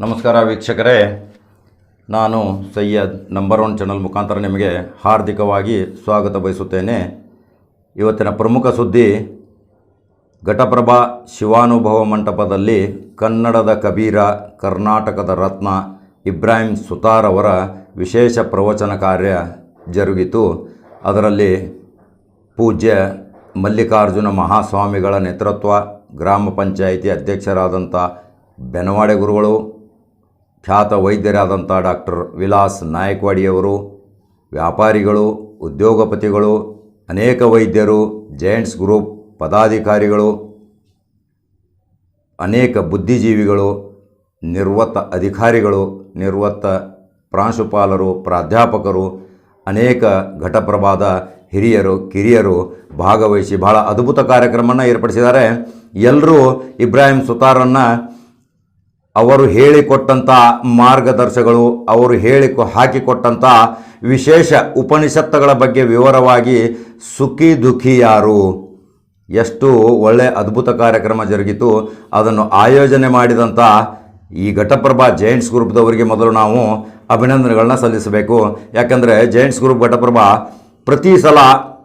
ನಮಸ್ಕಾರ ವೀಕ್ಷಕರೇ. ನಾನು ಸೈಯದ್ ನಂಬರ್ ಒನ್ ಚಾನಲ್ ಮುಖಾಂತರ ನಿಮಗೆ ಹಾರ್ದಿಕವಾಗಿ ಸ್ವಾಗತ ಬಯಸುತ್ತೇನೆ. ಇವತ್ತಿನ ಪ್ರಮುಖ ಸುದ್ದಿ, ಘಟಪ್ರಭಾ ಶಿವಾನುಭವ ಮಂಟಪದಲ್ಲಿ ಕನ್ನಡದ ಕಬೀರ, ಕರ್ನಾಟಕದ ರತ್ನ ಇಬ್ರಾಹಿಂ ಸುತಾರ್ ಅವರ ವಿಶೇಷ ಪ್ರವಚನ ಕಾರ್ಯ ಜರುಗಿತು. ಅದರಲ್ಲಿ ಪೂಜ್ಯ ಮಲ್ಲಿಕಾರ್ಜುನ ಮಹಾಸ್ವಾಮಿಗಳ ನೇತೃತ್ವ, ಗ್ರಾಮ ಪಂಚಾಯಿತಿ ಅಧ್ಯಕ್ಷರಾದಂಥ ಬೆನವಾಡೆ ಗುರುಗಳು ಖ್ಯಾತ ವೈದ್ಯರಾದಂಥ ಡಾಕ್ಟರ್ ವಿಲಾಸ್ ನಾಯಕ್ವಾಡಿಯವರು, ವ್ಯಾಪಾರಿಗಳು, ಉದ್ಯೋಗಪತಿಗಳು, ಅನೇಕ ವೈದ್ಯರು, ಜೈಂಟ್ಸ್ ಗ್ರೂಪ್ ಪದಾಧಿಕಾರಿಗಳು, ಅನೇಕ ಬುದ್ಧಿಜೀವಿಗಳು, ನಿರ್ವತ್ತ ಅಧಿಕಾರಿಗಳು, ನಿರ್ವತ್ತ ಪ್ರಾಂಶುಪಾಲರು, ಪ್ರಾಧ್ಯಾಪಕರು, ಅನೇಕ ಘಟಪ್ರಭಾದ ಹಿರಿಯರು, ಕಿರಿಯರು ಭಾಗವಹಿಸಿ ಬಹಳ ಅದ್ಭುತ ಕಾರ್ಯಕ್ರಮವನ್ನು ಏರ್ಪಡಿಸಿದ್ದಾರೆ. ಎಲ್ಲರೂ ಇಬ್ರಾಹಿಂ ಸುತಾರನ್ನು ಅವರು ಹೇಳಿಕೊಟ್ಟಂಥ ಮಾರ್ಗದರ್ಶಗಳು ಅವರು ಹೇಳಿ ಹಾಕಿಕೊಟ್ಟಂಥ ವಿಶೇಷ ಉಪನಿಷತ್ತುಗಳ ಬಗ್ಗೆ ವಿವರವಾಗಿ ಸುಖಿ ದುಃಖಿ ಯಾರು? ಎಷ್ಟು ಒಳ್ಳೆಯ ಅದ್ಭುತ ಕಾರ್ಯಕ್ರಮ ಜರುಗಿತು. ಅದನ್ನು ಆಯೋಜನೆ ಮಾಡಿದಂಥ ಈ ಘಟಪ್ರಭಾ ಜೈಂಟ್ಸ್ ಗ್ರೂಪ್ದವರಿಗೆ ಮೊದಲು ನಾವು ಅಭಿನಂದನೆಗಳನ್ನ ಸಲ್ಲಿಸಬೇಕು. ಯಾಕಂದರೆ ಜೈಂಟ್ಸ್ ಗ್ರೂಪ್ ಘಟಪ್ರಭಾ ಪ್ರತಿ ಸಲ,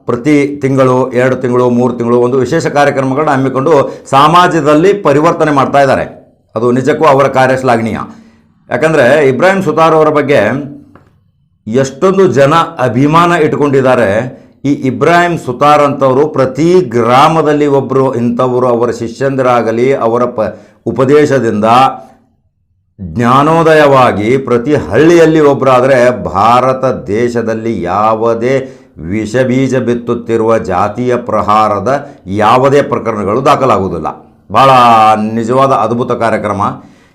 ಪ್ರತಿ ತಿಂಗಳು, ಎರಡು ತಿಂಗಳು, ಮೂರು ತಿಂಗಳು ಒಂದು ವಿಶೇಷ ಕಾರ್ಯಕ್ರಮಗಳನ್ನ ಹಮ್ಮಿಕೊಂಡು ಸಮಾಜದಲ್ಲಿ ಪರಿವರ್ತನೆ ಮಾಡ್ತಾ ಇದ್ದಾರೆ. ಅದು ನಿಜಕ್ಕೂ ಅವರ ಕಾರ್ಯ ಶ್ಲಾಘನೀಯ ಯಾಕಂದರೆ ಇಬ್ರಾಹಿಂ ಸುತಾರ್ ಅವರ ಬಗ್ಗೆ ಎಷ್ಟೊಂದು ಜನ ಅಭಿಮಾನ ಇಟ್ಕೊಂಡಿದ್ದಾರೆ. ಈ ಇಬ್ರಾಹಿಂ ಸುತಾರ್ ಅಂತವರು ಪ್ರತಿ ಗ್ರಾಮದಲ್ಲಿ ಒಬ್ಬರು ಇಂಥವರು ಅವರ ಶಿಷ್ಯಂದರಾಗಲಿ, ಅವರ ಪ ಉಪದೇಶದಿಂದ ಜ್ಞಾನೋದಯವಾಗಿ ಪ್ರತಿ ಹಳ್ಳಿಯಲ್ಲಿ ಒಬ್ಬರಾದರೆ ಭಾರತ ದೇಶದಲ್ಲಿ ಯಾವುದೇ ವಿಷಬೀಜ ಬಿತ್ತುತ್ತಿರುವ ಜಾತಿಯ ಪ್ರಹಾರದ ಯಾವುದೇ ಪ್ರಕರಣಗಳು ದಾಖಲಾಗುವುದಿಲ್ಲ. ಭಾಳ ನಿಜವಾದ ಅದ್ಭುತ ಕಾರ್ಯಕ್ರಮ.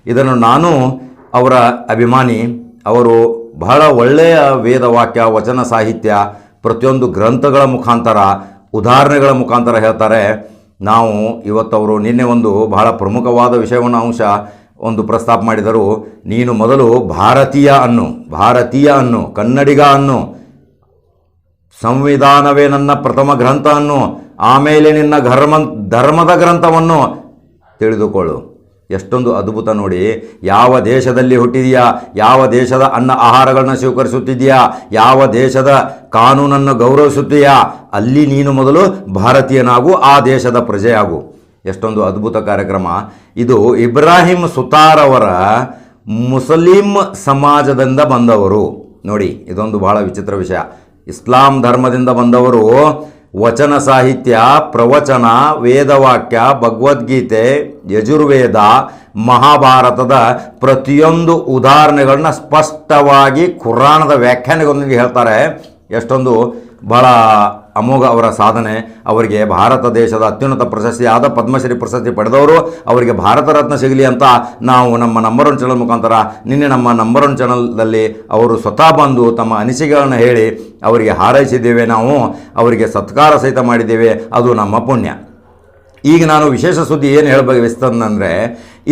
ಇದನ್ನು ನಾನು ಅವರ ಅಭಿಮಾನಿ, ಅವರು ಬಹಳ ಒಳ್ಳೆಯ ವೇದವಾಕ್ಯ ವಚನ ಸಾಹಿತ್ಯ, ಪ್ರತಿಯೊಂದು ಗ್ರಂಥಗಳ ಮುಖಾಂತರ, ಉದಾಹರಣೆಗಳ ಮುಖಾಂತರ ಹೇಳ್ತಾರೆ. ನಾವು ಇವತ್ತವರು ನಿನ್ನೆ ಒಂದು ಬಹಳ ಪ್ರಮುಖವಾದ ವಿಷಯವನ್ನು ಅಂಶ ಒಂದು ಪ್ರಸ್ತಾಪ ಮಾಡಿದರು. ನೀನು ಮೊದಲು ಭಾರತೀಯ ಅನ್ನು ಭಾರತೀಯ ಅನ್ನು, ಕನ್ನಡಿಗ ಅನ್ನು, ಸಂವಿಧಾನವೇ ನನ್ನ ಪ್ರಥಮ ಗ್ರಂಥ ಅನ್ನು, ಆಮೇಲೆ ನಿನ್ನ ಧರ್ಮ, ಧರ್ಮದ ಗ್ರಂಥವನ್ನು ತಿಳಿದುಕೊಳ್ಳು. ಎಷ್ಟೊಂದು ಅದ್ಭುತ ನೋಡಿ, ಯಾವ ದೇಶದಲ್ಲಿ ಹುಟ್ಟಿದೆಯಾ, ಯಾವ ದೇಶದ ಅನ್ನ ಆಹಾರಗಳನ್ನ ಸ್ವೀಕರಿಸುತ್ತಿದೆಯಾ ಯಾವ ದೇಶದ ಕಾನೂನನ್ನು ಗೌರವಿಸುತ್ತೀಯಾ, ಅಲ್ಲಿ ನೀನು ಮೊದಲು ಭಾರತೀಯನಾಗು, ಆ ದೇಶದ ಪ್ರಜೆಯಾಗು. ಎಷ್ಟೊಂದು ಅದ್ಭುತ ಕಾರ್ಯಕ್ರಮ. ಇದು ಇಬ್ರಾಹಿಂ ಸುತಾರವರ ಮುಸ್ಲಿಂ ಸಮಾಜದಿಂದ ಬಂದವರು. ನೋಡಿ, ಇದೊಂದು ಬಹಳ ವಿಚಿತ್ರ ವಿಷಯ. ಇಸ್ಲಾಂ ಧರ್ಮದಿಂದ ಬಂದವರು ವಚನ ಸಾಹಿತ್ಯ, ಪ್ರವಚನ, ವೇದವಾಕ್ಯ, ಭಗವದ್ಗೀತೆ, ಯಜುರ್ವೇದ, ಮಹಾಭಾರತದ ಪ್ರತಿಯೊಂದು ಉದಾಹರಣೆಗಳನ್ನ ಸ್ಪಷ್ಟವಾಗಿ ಖುರಾಣದ ವ್ಯಾಖ್ಯಾನಗಳೊಂದಿಗೆ ಹೇಳ್ತಾರೆ. ಎಷ್ಟೊಂದು ಬಹಳ ಅಮೋಘ ಅವರ ಸಾಧನೆ, ಅವರಿಗೆ ಭಾರತ ದೇಶದ ಅತ್ಯುನ್ನತ ಪ್ರಶಸ್ತಿ ಆದ ಪದ್ಮಶ್ರೀ ಪ್ರಶಸ್ತಿ ಪಡೆದವರು, ಅವರಿಗೆ ಭಾರತ ರತ್ನ ಸಿಗಲಿ ಅಂತ ನಾವು ನಮ್ಮ ನಂಬರ್ ಒನ್ ಚಾನಲ್ ಮುಖಾಂತರ ನಿನ್ನೆ ನಮ್ಮ ನಂಬರ್ ಒನ್ ಚಾನಲ್ನಲ್ಲಿ ಅವರು ಸ್ವತಃ ಬಂದು ತಮ್ಮ ಅನಿಸಿಕೆಗಳನ್ನು ಹೇಳಿ ಅವರಿಗೆ ಹಾರೈಸಿದ್ದೇವೆ ನಾವು, ಅವರಿಗೆ ಸತ್ಕಾರ ಸಹಿತ ಮಾಡಿದ್ದೇವೆ, ಅದು ನಮ್ಮ ಪುಣ್ಯ. ಈಗ ನಾನು ವಿಶೇಷ ಸುದ್ದಿ ಏನು ಹೇಳಬೇಕಿಸ್ತಂದ್ರೆ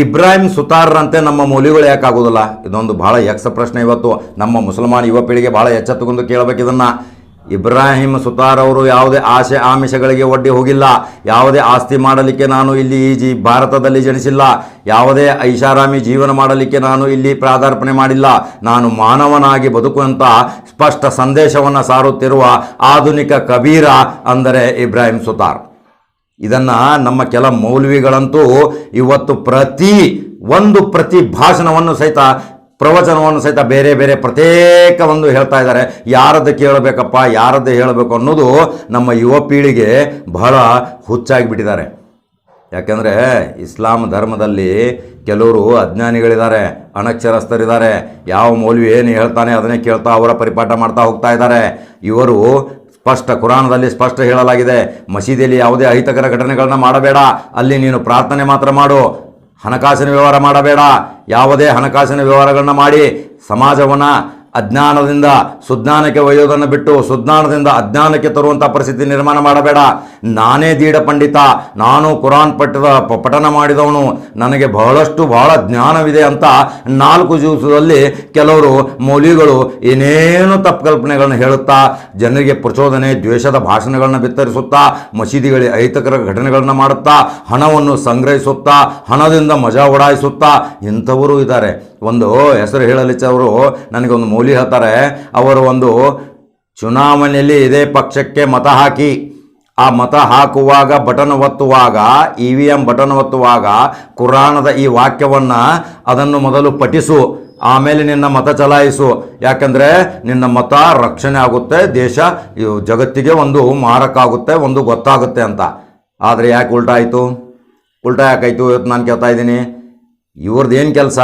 ಇಬ್ರಾಹಿಂ ಸುತಾರ್ರಂತೆ ನಮ್ಮ ಮೌಲ್ಯಗಳು ಯಾಕಾಗೋದಿಲ್ಲ ಇದೊಂದು ಬಹಳ ಯಕ್ಷ ಪ್ರಶ್ನೆ ಇವತ್ತು. ನಮ್ಮ ಮುಸಲ್ಮಾನ್ ಯುವ ಪೀಳಿಗೆ ಭಾಳ ಎಚ್ಚೆತ್ತುಕೊಂಡು ಕೇಳಬೇಕು ಇದನ್ನು. ಇಬ್ರಾಹಿಂ ಸುತಾರ್ ಅವರು ಯಾವುದೇ ಆಸೆ ಆಮಿಷಗಳಿಗೆ ಒಡ್ಡಿ ಹೋಗಿಲ್ಲ. ಯಾವುದೇ ಆಸ್ತಿ ಮಾಡಲಿಕ್ಕೆ ನಾನು ಇಲ್ಲಿ ಈ ಭಾರತದಲ್ಲಿ ಜನಿಸಿಲ್ಲ. ಯಾವುದೇ ಐಷಾರಾಮಿ ಜೀವನ ಮಾಡಲಿಕ್ಕೆ ನಾನು ಇಲ್ಲಿ ಪ್ರಾದಾರ್ಪಣೆ ಮಾಡಿಲ್ಲ. ನಾನು ಮಾನವನಾಗಿ ಬದುಕುವಂಥ ಸ್ಪಷ್ಟ ಸಂದೇಶವನ್ನು ಸಾರುತ್ತಿರುವ ಆಧುನಿಕ ಕಬೀರ ಅಂದರೆ ಇಬ್ರಾಹಿಂ ಸುತಾರ್. ಇದನ್ನು ನಮ್ಮ ಕೆಲ ಮೌಲ್ವಿಗಳಂತೂ ಇವತ್ತು ಪ್ರತಿ ಒಂದು ಪ್ರತಿ ಭಾಷಣವನ್ನು ಸಹಿತ ಪ್ರವಚನವನ್ನು ಸಹಿತ ಬೇರೆ ಬೇರೆ ಪ್ರತ್ಯೇಕ ಒಂದು ಹೇಳ್ತಾ ಇದ್ದಾರೆ. ಯಾರದ್ದು ಕೇಳಬೇಕಪ್ಪ, ಯಾರದ್ದು ಹೇಳಬೇಕು ಅನ್ನೋದು ನಮ್ಮ ಯುವ ಪೀಳಿಗೆ ಬಹಳ ಹುಚ್ಚಾಗಿಬಿಟ್ಟಿದ್ದಾರೆ ಯಾಕೆಂದರೆ ಇಸ್ಲಾಂ ಧರ್ಮದಲ್ಲಿ ಕೆಲವರು ಅಜ್ಞಾನಿಗಳಿದ್ದಾರೆ, ಅನಕ್ಷರಸ್ಥರಿದ್ದಾರೆ. ಯಾವ ಮೌಲ್ವಿ ಏನು ಹೇಳ್ತಾನೆ ಅದನ್ನೇ ಕೇಳ್ತಾ ಅವರ ಪರಿಪಾಠ ಮಾಡ್ತಾ ಹೋಗ್ತಾ ಇದ್ದಾರೆ. ಇವರು ಸ್ಪಷ್ಟ ಕುರಾನದಲ್ಲಿ ಸ್ಪಷ್ಟ ಹೇಳಲಾಗಿದೆ, ಮಸೀದಿಯಲ್ಲಿ ಯಾವುದೇ ಅಹಿತಕರ ಘಟನೆಗಳನ್ನ ಮಾಡಬೇಡ, ಅಲ್ಲಿ ನೀನು ಪ್ರಾರ್ಥನೆ ಮಾತ್ರ ಮಾಡು ಹಣಕಾಸಿನ ವ್ಯವಹಾರ ಮಾಡಬೇಡ. ಯಾವುದೇ ಹಣಕಾಸಿನ ವ್ಯವಹಾರಗಳನ್ನ ಮಾಡಿ ಸಮಾಜವನ್ನು ಅಜ್ಞಾನದಿಂದ, ಸುಜ್ಞಾನಕ್ಕೆ ಒಯ್ಯೋದನ್ನು ಬಿಟ್ಟು ಸುಜ್ಞಾನದಿಂದ ಅಜ್ಞಾನಕ್ಕೆ ತರುವಂಥ ಪರಿಸ್ಥಿತಿ ನಿರ್ಮಾಣ ಮಾಡಬೇಡ. ನಾನೇ ದೀಡ ಪಂಡಿತ ನಾನು ಕುರಾನ್ ಪಟ್ಟದ ಪಠನ ಮಾಡಿದವನು, ನನಗೆ ಬಹಳಷ್ಟು ಬಹಳ ಜ್ಞಾನವಿದೆ ಅಂತ ನಾಲ್ಕು ದಿವಸದಲ್ಲಿ ಕೆಲವರು ಮೌಲಿಗಳು ಏನೇನು ತಪ್ಪು ಕಲ್ಪನೆಗಳನ್ನು ಹೇಳುತ್ತಾ, ಜನರಿಗೆ ಪ್ರಚೋದನೆ, ದ್ವೇಷದ ಭಾಷಣಗಳನ್ನು ಬಿತ್ತರಿಸುತ್ತಾ, ಮಸೀದಿಗಳಿಗೆ ಅಹಿತಕರ ಘಟನೆಗಳನ್ನು ಮಾಡುತ್ತಾ, ಹಣವನ್ನು ಸಂಗ್ರಹಿಸುತ್ತಾ, ಹಣದಿಂದ ಮಜಾ ಓಡಾಯಿಸುತ್ತಾ ಇಂಥವರು ಇದ್ದಾರೆ. ಒಂದು ಹೆಸರು ಹೇಳಲಿಚ್ಚವರು ನನಗೊಂದು ಮೌಲ್ಯ ಹೇಳ್ತಾರೆ. ಅವರು ಒಂದು, ಚುನಾವಣೆಯಲ್ಲಿ ಇದೇ ಪಕ್ಷಕ್ಕೆ ಮತ ಹಾಕಿ, ಆ ಮತ ಹಾಕುವಾಗ ಬಟನ್ ಒತ್ತುವಾಗ ಇ ವಿ ಎಂ ಬಟನ್ ಒತ್ತುವಾಗ ಕುರಾಣದ ಈ ವಾಕ್ಯವನ್ನು ಅದನ್ನು ಮೊದಲು ಪಠಿಸು, ಆಮೇಲೆ ನಿನ್ನ ಮತ ಚಲಾಯಿಸು. ಯಾಕಂದರೆ ನಿನ್ನ ಮತ ರಕ್ಷಣೆ ಆಗುತ್ತೆ, ದೇಶ ಜಗತ್ತಿಗೆ ಒಂದು ಮಾರಕ ಒಂದು ಗೊತ್ತಾಗುತ್ತೆ ಅಂತ. ಆದರೆ ಯಾಕೆ ಉಲ್ಟಾ ಆಯಿತು? ಉಲ್ಟಾ ಯಾಕಾಯಿತು? ಇವತ್ತು ನಾನು ಕೇಳ್ತಾ ಇದ್ದೀನಿ. ಇವ್ರದ್ದು ಏನು ಕೆಲಸ?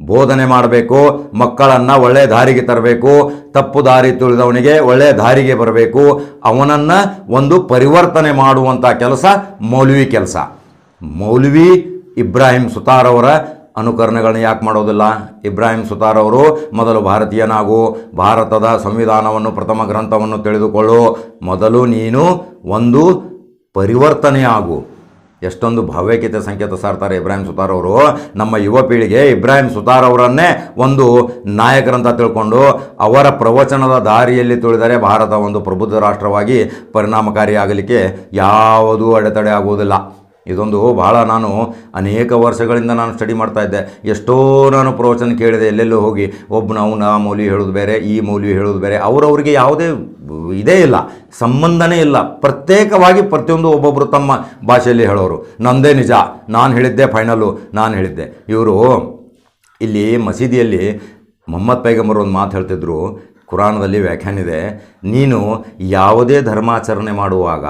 ಬೋಧನೆ ಮಾಡಬೇಕು, ಮಕ್ಕಳನ್ನು ಒಳ್ಳೆ ದಾರಿಗೆ ತರಬೇಕು, ತಪ್ಪು ದಾರಿ ತುಳಿದವನಿಗೆ ಒಳ್ಳೆ ದಾರಿಗೆ ಬರಬೇಕು. ಅವನನ್ನು ಒಂದು ಪರಿವರ್ತನೆ ಮಾಡುವಂಥ ಕೆಲಸ ಮೌಲ್ವಿ ಕೆಲಸ. ಮೌಲ್ವಿ ಇಬ್ರಾಹಿಂ ಸುತಾರ್ ಅವರ ಅನುಕರಣೆಗಳನ್ನ ಯಾಕೆ ಮಾಡೋದಿಲ್ಲ? ಇಬ್ರಾಹಿಂ ಸುತಾರ್ ಅವರು ಮೊದಲು ಭಾರತೀಯನಾಗು, ಭಾರತದ ಸಂವಿಧಾನವನ್ನು, ಪ್ರಥಮ ಗ್ರಂಥವನ್ನು ತಿಳಿದುಕೊಳ್ಳು. ಮೊದಲು ನೀನು ಒಂದು ಪರಿವರ್ತನೆ ಆಗು ಎಷ್ಟೊಂದು ಭಾವೈಕ್ಯತೆ ಸಂಕೇತ ಸಾರ್ತಾರೆ ಇಬ್ರಾಹಿಂ ಸುತಾರ್ ಅವರು. ನಮ್ಮ ಯುವ ಪೀಳಿಗೆ ಇಬ್ರಾಹಿಂ ಸುತಾರ್ ಅವರನ್ನೇ ಒಂದು ನಾಯಕರಂತ ತಿಳ್ಕೊಂಡು ಅವರ ಪ್ರವಚನದ ದಾರಿಯಲ್ಲಿ ತುಳಿದರೆ ಭಾರತ ಒಂದು ಪ್ರಬುದ್ಧ ರಾಷ್ಟ್ರವಾಗಿ ಪರಿಣಾಮಕಾರಿಯಾಗಲಿಕ್ಕೆ ಯಾವುದೂ ಅಡೆತಡೆ ಆಗುವುದಿಲ್ಲ. ಇದೊಂದು ಭಾಳ ನಾನು ಅನೇಕ ವರ್ಷಗಳಿಂದ ನಾನು ಸ್ಟಡಿ ಮಾಡ್ತಾ ಇದ್ದೆ. ಎಷ್ಟೋ ನಾನು ಪ್ರವಚನ ಕೇಳಿದೆ, ಎಲ್ಲೆಲ್ಲೋ ಹೋಗಿ ಒಬ್ಬನ ಅವನ ಆ ಮೌಲ್ಯ ಹೇಳೋದು ಬೇರೆ, ಈ ಮೌಲ್ಯ ಹೇಳೋದು ಬೇರೆ. ಅವರವರಿಗೆ ಯಾವುದೇ ಇದೇ ಇಲ್ಲ, ಸಂಬಂಧನೇ ಇಲ್ಲ. ಪ್ರತ್ಯೇಕವಾಗಿ ಪ್ರತಿಯೊಂದು ಒಬ್ಬೊಬ್ಬರು ತಮ್ಮ ಭಾಷೆಯಲ್ಲಿ ಹೇಳೋರು. ನಂದೇ ನಿಜ, ನಾನು ಹೇಳಿದ್ದೆ ಫೈನಲ್ಲು, ನಾನು ಹೇಳಿದ್ದೆ. ಇವರು ಇಲ್ಲಿ ಮಸೀದಿಯಲ್ಲಿ ಮೊಹಮ್ಮದ್ ಪೈಗಂಬರ್ ಒಂದು ಮಾತು ಹೇಳ್ತಿದ್ರು ಕುರಾನದಲ್ಲಿ ವ್ಯಾಖ್ಯಾನ ಇದೆ, ನೀನು ಯಾವುದೇ ಧರ್ಮಾಚರಣೆ ಮಾಡುವಾಗ,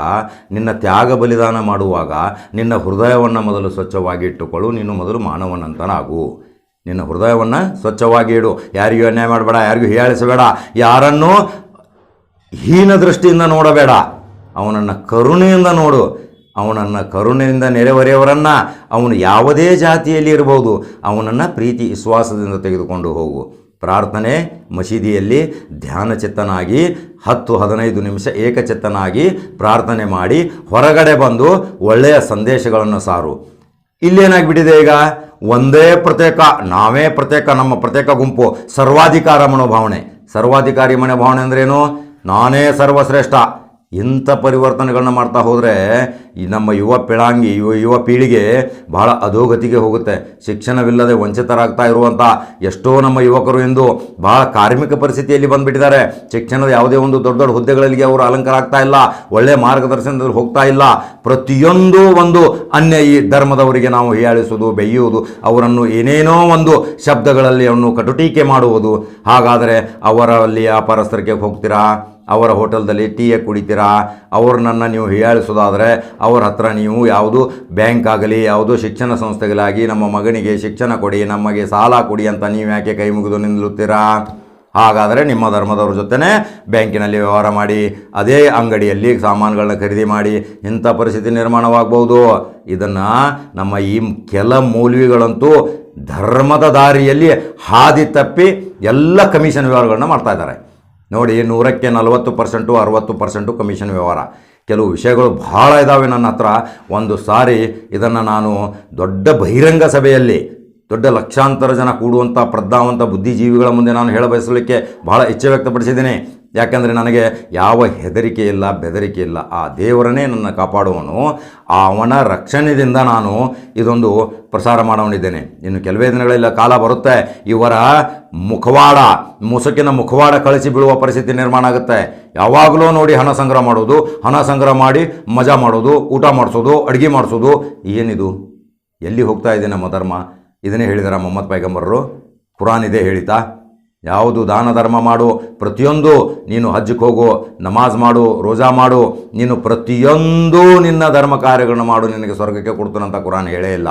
ನಿನ್ನ ತ್ಯಾಗ ಬಲಿದಾನ ಮಾಡುವಾಗ, ನಿನ್ನ ಹೃದಯವನ್ನು ಮೊದಲು ಸ್ವಚ್ಛವಾಗಿ ಇಟ್ಟುಕೊಳ್ಳು, ನೀನು ಮೊದಲು ಮಾನವನಂತನಾಗು. ನಿನ್ನ ಹೃದಯವನ್ನು ಸ್ವಚ್ಛವಾಗಿ ಇಡು. ಯಾರಿಗೂ ಅನ್ಯಾಯ ಮಾಡಬೇಡ, ಯಾರಿಗೂ ಹೀಯಾಳಿಸಬೇಡ, ಯಾರನ್ನು ಹೀನ ದೃಷ್ಟಿಯಿಂದ ನೋಡಬೇಡ. ಅವನನ್ನು ಕರುಣೆಯಿಂದ ನೋಡು. ಅವನನ್ನು ಕರುಣೆಯಿಂದ ನೆರೆಹೊರೆಯವರನ್ನು ಅವನು ಯಾವುದೇ ಜಾತಿಯಲ್ಲಿ ಇರಬಹುದು. ಅವನನ್ನು ಪ್ರೀತಿ, ವಿಶ್ವಾಸದಿಂದ ತೆಗೆದುಕೊಂಡು ಹೋಗು. ಪ್ರಾರ್ಥನೆ, ಮಸೀದಿಯಲ್ಲಿ ಧ್ಯಾನಚಿತ್ತನಾಗಿ, ಹತ್ತು ಹದಿನೈದು ನಿಮಿಷ ಏಕಚಿತ್ತನಾಗಿ ಪ್ರಾರ್ಥನೆ ಮಾಡಿ ಹೊರಗಡೆ ಬಂದು ಒಳ್ಳೆಯ ಸಂದೇಶಗಳನ್ನು ಸಾರು. ಇಲ್ಲೇನಾಗಿಬಿಟ್ಟಿದೆ ಈಗ? ಒಂದೇ ಪ್ರತ್ಯೇಕ, ನಾವೇ ಪ್ರತ್ಯೇಕ, ನಮ್ಮ ಪ್ರತ್ಯೇಕ ಗುಂಪು, ಸರ್ವಾಧಿಕಾರ ಮನೋಭಾವನೆ. ಸರ್ವಾಧಿಕಾರಿ ಮನೋಭಾವನೆ ಅಂದ್ರೇನು? ನಾನೇ ಸರ್ವಶ್ರೇಷ್ಠ. ಇಂಥ ಪರಿವರ್ತನೆಗಳನ್ನ ಮಾಡ್ತಾ ಹೋದರೆ ಈ ನಮ್ಮ ಯುವ ಪಿಳಾಂಗಿ, ಯುವ ಯುವ ಪೀಳಿಗೆ ಬಹಳ ಅಧೋಗತಿಗೆ ಹೋಗುತ್ತೆ. ಶಿಕ್ಷಣವಿಲ್ಲದೆ ವಂಚಿತರಾಗ್ತಾ ಇರುವಂಥ ಎಷ್ಟೋ ನಮ್ಮ ಯುವಕರು ಎಂದು ಬಹಳ ಕಾರ್ಮಿಕ ಪರಿಸ್ಥಿತಿಯಲ್ಲಿ ಬಂದುಬಿಟ್ಟಿದ್ದಾರೆ. ಶಿಕ್ಷಣದ ಯಾವುದೇ ಒಂದು ದೊಡ್ಡ ದೊಡ್ಡ ಹುದ್ದೆಗಳಲ್ಲಿ ಅವರು ಅಲಂಕಾರ ಆಗ್ತಾ ಇಲ್ಲ ಒಳ್ಳೆಯ ಮಾರ್ಗದರ್ಶನದಲ್ಲಿ ಹೋಗ್ತಾ ಇಲ್ಲ. ಪ್ರತಿಯೊಂದು ಒಂದು ಅನ್ಯ ಈ ಧರ್ಮದವರಿಗೆ ನಾವು ಹೀಯಾಳಿಸುವುದು ಬೆಯ್ಯುವುದು ಅವರನ್ನು ಏನೇನೋ ಒಂದು ಶಬ್ದಗಳಲ್ಲಿ ಅವನ್ನು ಕಟುಟೀಕೆ ಮಾಡುವುದು. ಹಾಗಾದರೆ ಅವರಲ್ಲಿ ಆ ಪರಸ್ಪರಕ್ಕೆ ಹೋಗ್ತೀರಾ? ಅವರ ಹೋಟೆಲ್ದಲ್ಲಿ ಟೀಯೇ ಕುಡಿತೀರಾ? ಅವ್ರನ್ನ ನೀವು ಹೀಯಾಳಿಸೋದಾದರೆ ಅವ್ರ ಹತ್ರ ನೀವು ಯಾವುದು ಬ್ಯಾಂಕ್ ಆಗಲಿ, ಯಾವುದೋ ಶಿಕ್ಷಣ ಸಂಸ್ಥೆಗಳಾಗಿ ನಮ್ಮ ಮಗನಿಗೆ ಶಿಕ್ಷಣ ಕೊಡಿ, ನಮಗೆ ಸಾಲ ಕೊಡಿ ಅಂತ ನೀವು ಯಾಕೆ ಕೈ ಮುಗಿದು ನಿಲ್ಲುತ್ತೀರಾ? ಹಾಗಾದರೆ ನಿಮ್ಮ ಧರ್ಮದವ್ರ ಜೊತೆನೇ ಬ್ಯಾಂಕಿನಲ್ಲಿ ವ್ಯವಹಾರ ಮಾಡಿ, ಅದೇ ಅಂಗಡಿಯಲ್ಲಿ ಸಾಮಾನುಗಳನ್ನ ಖರೀದಿ ಮಾಡಿ ಇಂಥ ಪರಿಸ್ಥಿತಿ ನಿರ್ಮಾಣವಾಗ್ಬೋದು. ಇದನ್ನು ನಮ್ಮ ಈ ಕೆಲ ಮೌಲ್ವಿಗಳಂತೂ ಧರ್ಮದ ದಾರಿಯಲ್ಲಿ ಹಾದಿ ತಪ್ಪಿ ಎಲ್ಲ ಕಮಿಷನ್ ವ್ಯವಹಾರಗಳನ್ನ ಮಾಡ್ತಾ ಇದ್ದಾರೆ. ನೋಡಿ ನೂರಕ್ಕೆ ನಲವತ್ತು ಪರ್ಸೆಂಟು, ಅರವತ್ತು ಪರ್ಸೆಂಟು ಕಮಿಷನ್ ವ್ಯವಹಾರ. ಕೆಲವು ವಿಷಯಗಳು ಭಾಳ ಇದ್ದಾವೆ ನನ್ನ ಹತ್ರ. ಒಂದು ಸಾರಿ ಇದನ್ನು ನಾನು ದೊಡ್ಡ ಬಹಿರಂಗ ಸಭೆಯಲ್ಲಿ, ದೊಡ್ಡ ಲಕ್ಷಾಂತರ ಜನ ಕೂಡುವಂಥ ಪ್ರಜ್ಞಾವಂತ ಬುದ್ಧಿಜೀವಿಗಳ ಮುಂದೆ ನಾನು ಹೇಳಬಯಸಲಿಕ್ಕೆ ಬಹಳ ಇಚ್ಛೆ ವ್ಯಕ್ತಪಡಿಸಿದ್ದೀನಿ. ಯಾಕಂದರೆ ನನಗೆ ಯಾವ ಹೆದರಿಕೆ ಇಲ್ಲ, ಬೆದರಿಕೆ ಇಲ್ಲ. ಆ ದೇವರನ್ನೇ ನನ್ನ ಕಾಪಾಡುವನು. ಅವನ ರಕ್ಷಣೆಯಿಂದ ನಾನು ಇದೊಂದು ಪ್ರಸಾರ ಮಾಡೋನಿದ್ದೇನೆ ಇನ್ನು ಕೆಲವೇ ದಿನಗಳಿಲ್ಲ ಕಾಲ ಬರುತ್ತೆ. ಇವರ ಮುಖವಾಡ, ಮುಸುಕಿನ ಮುಖವಾಡ ಕಳಿಸಿ ಬೀಳುವ ಪರಿಸ್ಥಿತಿ ನಿರ್ಮಾಣ ಆಗುತ್ತೆ. ಯಾವಾಗಲೂ ನೋಡಿ ಹಣ ಸಂಗ್ರಹ ಮಾಡೋದು ಹಣ ಸಂಗ್ರಹ ಮಾಡಿ ಮಜಾ ಮಾಡೋದು ಊಟ ಮಾಡಿಸೋದು, ಅಡುಗೆ ಮಾಡಿಸೋದು. ಏನಿದು? ಎಲ್ಲಿ ಹೋಗ್ತಾ ಇದೆ ನಮ್ಮ ಧರ್ಮ? ಇದನ್ನೇ ಹೇಳಿದಾರ ಮೊಹಮ್ಮದ್ ಪೈಗಂಬರರು. ಕುರಾನ್ ಇದೇ ಹೇಳಿತಾ? ಯಾವುದು ದಾನ ಧರ್ಮ ಮಾಡು, ಪ್ರತಿಯೊಂದು ನೀನು ಹಜ್ಜಕ್ಕೆ ಹೋಗು, ನಮಾಜ್ ಮಾಡು, ರೋಜಾ ಮಾಡು, ನೀನು ಪ್ರತಿಯೊಂದು ನಿನ್ನ ಧರ್ಮ ಕಾರ್ಯಗಳನ್ನು ಮಾಡು, ನಿನಗೆ ಸ್ವರ್ಗಕ್ಕೆ ಕೊಡ್ತಾನಂತ ಕುರಾನ್ ಹೇಳೇ ಇಲ್ಲ.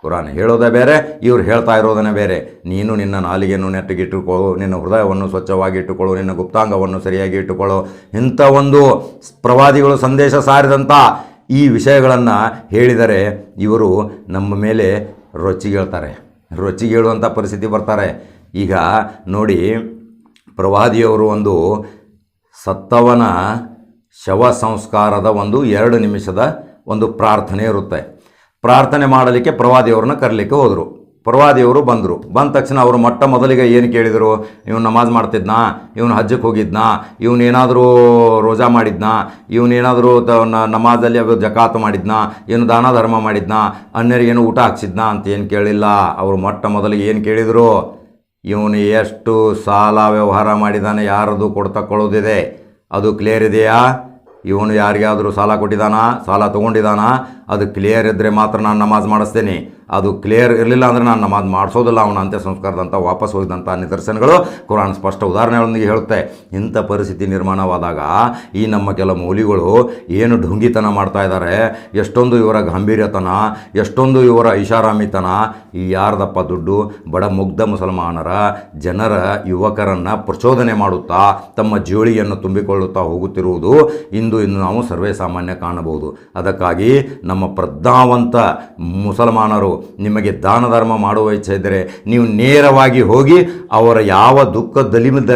ಕುರಾನ್ ಹೇಳೋದೇ ಬೇರೆ, ಇವ್ರು ಹೇಳ್ತಾ ಇರೋದನ್ನೇ ಬೇರೆ. ನೀನು ನಿನ್ನ ನಾಲಿಗೆಯನ್ನು ನೆಟ್ಟಗಿಟ್ಟುಕೊಳ್ಳು, ನಿನ್ನ ಹೃದಯವನ್ನು ಸ್ವಚ್ಛವಾಗಿ ಇಟ್ಟುಕೊಳ್ಳು, ನಿನ್ನ ಗುಪ್ತಾಂಗವನ್ನು ಸರಿಯಾಗಿ ಇಟ್ಟುಕೊಳ್ಳು. ಇಂಥ ಒಂದು ಪ್ರವಾದಿಗಳು ಸಂದೇಶ ಸಾರಿದಂಥ ಈ ವಿಷಯಗಳನ್ನು ಹೇಳಿದರೆ ಇವರು ನಮ್ಮ ಮೇಲೆ ರೊಚ್ಚಿಗೇಳ್ತಾರೆ. ರೊಚ್ಚಿಗೇಳುವಂಥ ಪರಿಸ್ಥಿತಿ ಬರ್ತಾರೆ. ಈಗ ನೋಡಿ, ಪ್ರವಾದಿಯವರು ಒಂದು ಸತ್ತವನ ಶವ ಸಂಸ್ಕಾರದ ಒಂದು ಎರಡು ನಿಮಿಷದ ಒಂದು ಪ್ರಾರ್ಥನೆ ಇರುತ್ತೆ. ಪ್ರಾರ್ಥನೆ ಮಾಡಲಿಕ್ಕೆ ಪ್ರವಾದಿಯವ್ರನ್ನ ಕರಲಿಕ್ಕೆ ಹೋದರು. ಪ್ರವಾದಿಯವರು ಬಂದರು. ಬಂದ ತಕ್ಷಣ ಅವರು ಮೊಟ್ಟ ಮೊದಲಿಗೆ ಏನು ಕೇಳಿದರು? ಇವನು ನಮಾಜ್ ಮಾಡ್ತಿದ್ನಾ? ಇವನು ಹಜ್ಜಕ್ಕೆ ಹೋಗಿದ್ನಾ? ಇವನೇನಾದರೂ ರೋಜಾ ಮಾಡಿದ್ನಾ? ಇವನೇನಾದರೂ ತ ನಮಾಜಲ್ಲಿ ಅವರು ಜಕಾತು ಮಾಡಿದ್ನಾ? ಏನು ದಾನ ಧರ್ಮ ಮಾಡಿದ್ನಾ? ಅನ್ಯರಿಗೇನು ಊಟ ಹಾಕ್ಸಿದ್ನಾ ಅಂತ ಏನು ಕೇಳಿಲ್ಲ. ಅವರು ಮೊಟ್ಟ ಮೊದಲಿಗೆ ಏನು ಕೇಳಿದರು? ಇವನು ಎಷ್ಟು ಸಾಲ ವ್ಯವಹಾರ ಮಾಡಿದಾನೆ ಯಾರದು ಕೊಡ್ತಕ್ಕೊಳ್ಳೋದಿದೆ ಅದು ಕ್ಲಿಯರ್ ಇದೆಯಾ? ಇವನು ಯಾರಿಗಾದರೂ ಸಾಲ ಕೊಟ್ಟಿದ್ದಾನಾ ಸಾಲ ತೊಗೊಂಡಿದ್ದಾನಾ ಅದು ಕ್ಲಿಯರ್ ಇದ್ದರೆ ಮಾತ್ರ ನಾನು ನಮಾಜ್ ಮಾಡಿಸ್ತೇನೆ. ಅದು ಕ್ಲಿಯರ್ ಇರಲಿಲ್ಲ ಅಂದರೆ ನಾನು ನಮಾಜ್ ಮಾಡಿಸೋದಿಲ್ಲ, ಅವನ ಅಂತ್ಯ ಸಂಸ್ಕಾರದಂಥ ವಾಪಸ್ ಹೋಗಿದಂಥ ನಿದರ್ಶನಗಳು ಕುರಾನ್ ಸ್ಪಷ್ಟ ಉದಾಹರಣೆಗಳೊಂದಿಗೆ ಹೇಳುತ್ತೆ. ಇಂಥ ಪರಿಸ್ಥಿತಿ ನಿರ್ಮಾಣವಾದಾಗ ಈ ನಮ್ಮ ಕೆಲ ಮೌಲಿಗಳು ಏನು ಢುಂಗಿತನ ಮಾಡ್ತಾ ಇದ್ದಾರೆ, ಎಷ್ಟೊಂದು ಇವರ ಗಾಂಭೀರ್ಯತನ, ಎಷ್ಟೊಂದು ಇವರ ಐಷಾರಾಮಿತನ ಈ ಯಾರ್ದಪ್ಪ ದುಡ್ಡು, ಬಡ ಮುಗ್ಧ ಮುಸಲ್ಮಾನರ ಜನರ ಯುವಕರನ್ನು ಪ್ರಚೋದನೆ ಮಾಡುತ್ತಾ, ತಮ್ಮ ಜೋಳಿಯನ್ನು ತುಂಬಿಕೊಳ್ಳುತ್ತಾ ಹೋಗುತ್ತಿರುವುದು ಇಂದು ಇಂದು ನಾವು ಸರ್ವೇ ಸಾಮಾನ್ಯ ಕಾಣಬಹುದು. ಅದಕ್ಕಾಗಿ ನಮ್ಮ ಪ್ರಜ್ಞಾವಂತ ಮುಸಲ್ಮಾನರು ನಿಮಗೆ ದಾನ ಧರ್ಮ ಮಾಡುವ ಇಚ್ಛೆ ಇದ್ದರೆ ನೀವು ನೇರವಾಗಿ ಹೋಗಿ ಅವರ ಯಾವ ದುಃಖ ದಲಿಮದ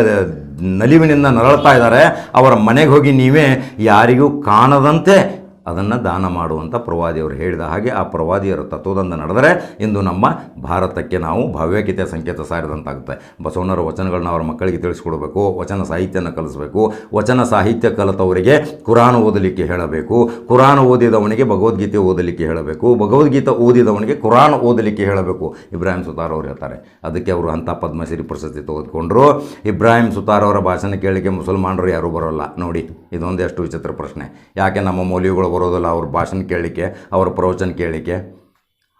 ನಲಿವಿನಿಂದ ನರಳ್ತಾ ಇದ್ದಾರೆ, ಅವರ ಮನೆಗೆ ಹೋಗಿ ನೀವೇ ಯಾರಿಗೂ ಕಾಣದಂತೆ ಅದನ್ನು ದಾನ ಮಾಡುವಂಥ ಪ್ರವಾದಿಯವರು ಹೇಳಿದ ಹಾಗೆ ಆ ಪ್ರವಾದಿಯರ ತತ್ವದಿಂದ ನಡೆದರೆ ಇಂದು ನಮ್ಮ ಭಾರತಕ್ಕೆ ನಾವು ಭವ್ಯಕತೆ ಸಂಕೇತ ಸಾರಿದಂತಾಗುತ್ತೆ. ಬಸವಣ್ಣರ ವಚನಗಳನ್ನ ಅವರ ಮಕ್ಕಳಿಗೆ ತಿಳಿಸ್ಕೊಡ್ಬೇಕು, ವಚನ ಸಾಹಿತ್ಯನ ಕಲಿಸಬೇಕು, ವಚನ ಸಾಹಿತ್ಯ ಕಲಿತವರಿಗೆ ಕುರಾನ್ ಓದಲಿಕ್ಕೆ ಹೇಳಬೇಕು ಕುರಾನ್ ಓದಿದವನಿಗೆ ಭಗವದ್ಗೀತೆ ಓದಲಿಕ್ಕೆ ಹೇಳಬೇಕು, ಭಗವದ್ಗೀತೆ ಓದಿದವನಿಗೆ ಕುರಾನ್ ಓದಲಿಕ್ಕೆ ಹೇಳಬೇಕು. ಇಬ್ರಾಹಿಂ ಸುತಾರ್ ಅವರು ಹೇಳ್ತಾರೆ. ಅದಕ್ಕೆ ಅವರು ಅಂಥ ಪದ್ಮಶ್ರೀ ಪ್ರಶಸ್ತಿ ತೆಗೆದುಕೊಂಡ್ರು. ಇಬ್ರಾಹಿಂ ಸುತಾರ್ ಅವರ ಭಾಷಣ ಕೇಳಲಿಕ್ಕೆ ಮುಸಲ್ಮಾನರು ಯಾರೂ ಬರೋಲ್ಲ. ನೋಡಿ ಇದೊಂದು ಎಷ್ಟು ವಿಚಿತ್ರ ಪ್ರಶ್ನೆ. ಯಾಕೆ ನಮ್ಮ ಮೌಲ್ಯಗಳು ಬರೋದಿಲ್ಲ ಅವ್ರ ಭಾಷಣ ಕೇಳಲಿಕ್ಕೆ, ಅವ್ರ ಪ್ರವಚನ ಕೇಳಲಿಕ್ಕೆ.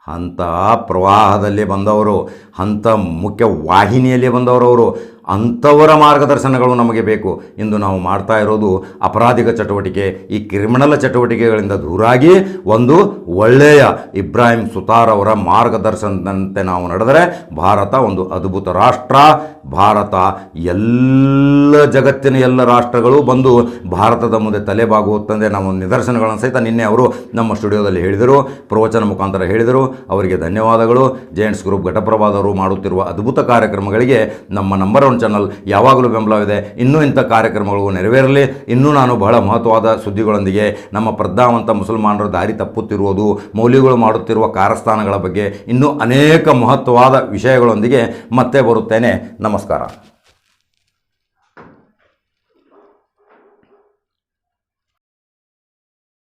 ಅಂಥ ಪ್ರವಾಹದಲ್ಲಿ ಬಂದವರು, ಅಂಥ ಮುಖ್ಯ ವಾಹಿನಿಯಲ್ಲಿ ಬಂದವರು ಅವರು. ಅಂಥವರ ಮಾರ್ಗದರ್ಶನಗಳು ನಮಗೆ ಬೇಕು ಇಂದು ನಾವು ಮಾಡ್ತಾ ಇರೋದು ಅಪರಾಧಿಕ ಚಟುವಟಿಕೆ, ಈ ಕ್ರಿಮಿನಲ್ ಚಟುವಟಿಕೆಗಳಿಂದ ದೂರಾಗಿ ಒಂದು ಒಳ್ಳೆಯ ಇಬ್ರಾಹಿಂ ಸುತಾರ್ ಅವರ ಮಾರ್ಗದರ್ಶನದಂತೆ ನಾವು ನಡೆದರೆ ಭಾರತ ಒಂದು ಅದ್ಭುತ ರಾಷ್ಟ್ರ. ಭಾರತ ಎಲ್ಲ ಜಗತ್ತಿನ ಎಲ್ಲ ರಾಷ್ಟ್ರಗಳು ಬಂದು ಭಾರತದ ಮುಂದೆ ತಲೆಬಾಗುವಂತೆ ನಾವು ನಿದರ್ಶನಗಳನ್ನು ಸಹಿತ ನಿನ್ನೆ ಅವರು ನಮ್ಮ ಸ್ಟುಡಿಯೋದಲ್ಲಿ ಹೇಳಿದರು. ಪ್ರವಚನ ಮುಖಾಂತರ ಹೇಳಿದರು. ಅವರಿಗೆ ಧನ್ಯವಾದಗಳು. ಜೈಂಟ್ಸ್ ಗ್ರೂಪ್ ಘಟಪ್ರಭಾದವರು ಮಾಡುತ್ತಿರುವ ಅದ್ಭುತ ಕಾರ್ಯಕ್ರಮಗಳಿಗೆ ನಮ್ಮ ನಂಬರ್ ಒನ್ ಚಾನಲ್ ಯಾವಾಗಲೂ ಬೆಂಬಲವಿದೆ. ಇನ್ನೂ ಇಂಥ ಕಾರ್ಯಕ್ರಮಗಳು ನೆರವೇರಲಿ. ಇನ್ನೂ ನಾನು ಬಹಳ ಮಹತ್ವವಾದ ಸುದ್ದಿಗಳೊಂದಿಗೆ ನಮ್ಮ ಪ್ರಜ್ಞಾವಂತ ಮುಸಲ್ಮಾನರು ದಾರಿ ತಪ್ಪುತ್ತಿರುವುದು, ಮೌಲ್ಯಗಳು ಮಾಡುತ್ತಿರುವ ಕಾರಸ್ಥಾನಗಳ ಬಗ್ಗೆ ಇನ್ನೂ ಅನೇಕ ಮಹತ್ವವಾದ ವಿಷಯಗಳೊಂದಿಗೆ ಮತ್ತೆ ಬರುತ್ತೇನೆ. ನಮಸ್ಕಾರ.